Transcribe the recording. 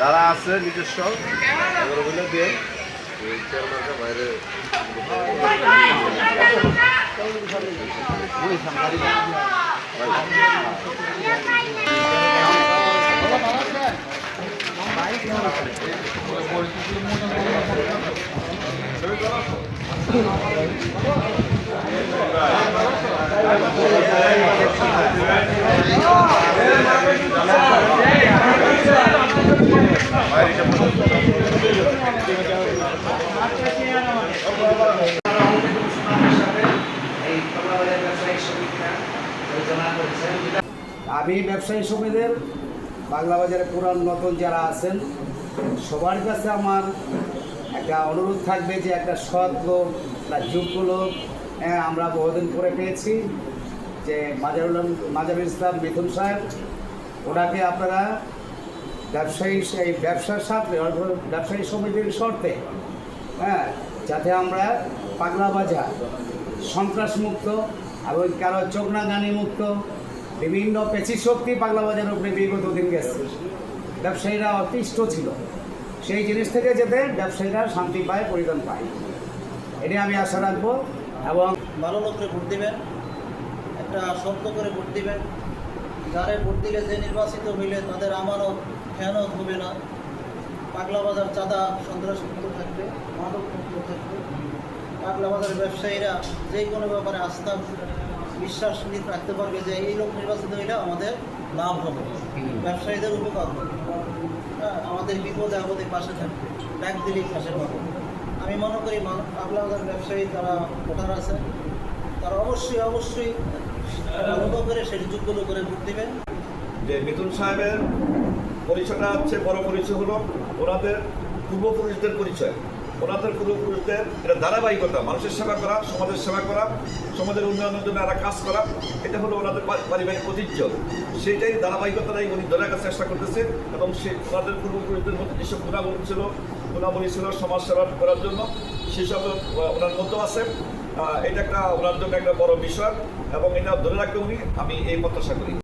যারা আছে নিজস্ব ওগুলো দিয়ে। এই চেয়ারম্যানটা বাইরে আমি ব্যবসায়ী সমিতির বাংলা বাজারে পুরান নতুন যারা আছেন সবার কাছে আমার একটা অনুরোধ থাকবে যে একটা সৎ লোক একটা যোগ্য লোক হ্যাঁ, আমরা বহুদিন পরে পেয়েছি যে মাজারুল মাজারুল ইসলাম মিথুন সাহেব ওনাকে আপনারা ব্যবসায়ী এই ব্যবসার সাথে ব্যবসায়ী সমিতির শর্তে হ্যাঁ যাতে আমরা পাগলা বাজার সন্ত্রাসমুক্ত এবং কারও চোখনাগানি মুক্ত বিভিন্ন পেশি শক্তি পাগলা বাজারের উপরে বিগত দিন গেছে। ব্যবসায়ীরা অতিষ্ঠ ছিল। সেই জিনিস থেকে যাতে ব্যবসায়ীরা শান্তি পায় পরিধান পায়। এটি আমি আশা রাখব এবং ভালো লোকরে ভোট দেবেন, একটা শক্ত করে ভোট দেবেন। যারে ভোট দিলে যে নির্বাচিত হইলে তাদের আমানত খেয়ানত হবে না। পাগলা বাজার চাঁদা সন্ত্রাস মুক্ত থাকবে, মাদক মুক্ত থাকবে। পাগলা বাজার ব্যবসায়ীরা যে কোনো ব্যাপারে আস্থা বিশ্বাস নিয়ে রাখতে পারবে যে এই লোক নির্বাচিত হইলে আমাদের লাভ হবে। ব্যবসায়ীদের উপকার হবে। হ্যাঁ, আমাদের বিপদে আপদে পাশে থাকবে। ব্যাগ দিলেই পাশে পাবে। আমি মনে করি পাগলা ব্যবসায়ী যারা ভোটার আছে তারা অবশ্যই অবশ্যই ভালো করে সেই যোগ্য করে ভোট দেবেন। যে মিথুন সাহেবের পরিচয়টা হচ্ছে বড় পরিচয় হলো ওনাদের পূর্বপুরুষদের পরিচয়। ওনাদের পূর্বপুরুষদের এটা ধারাবাহিকতা, মানুষের সেবা করা, সমাজের সেবা করা, সমাজের উন্নয়নের জন্য একটা কাজ করা, এটা হলো ওনাদের পারিবারিক ঐতিহ্য। সেইটাই ধারাবাহিকতাটাই উনি ধরে রাখার চেষ্টা করতেছে এবং সে ওনাদের পূর্বপুরুষদের মধ্যে যেসব গুণাগুণ ছিল, গুণাবলী ছিল সমাজ সেবা করার জন্য সেসব ওনার মধ্যে আছে। এটা একটা ওনার জন্য একটা বড় বিষয় এবং এটা ধরে রাখতে উনি, আমি এই প্রত্যাশা করি।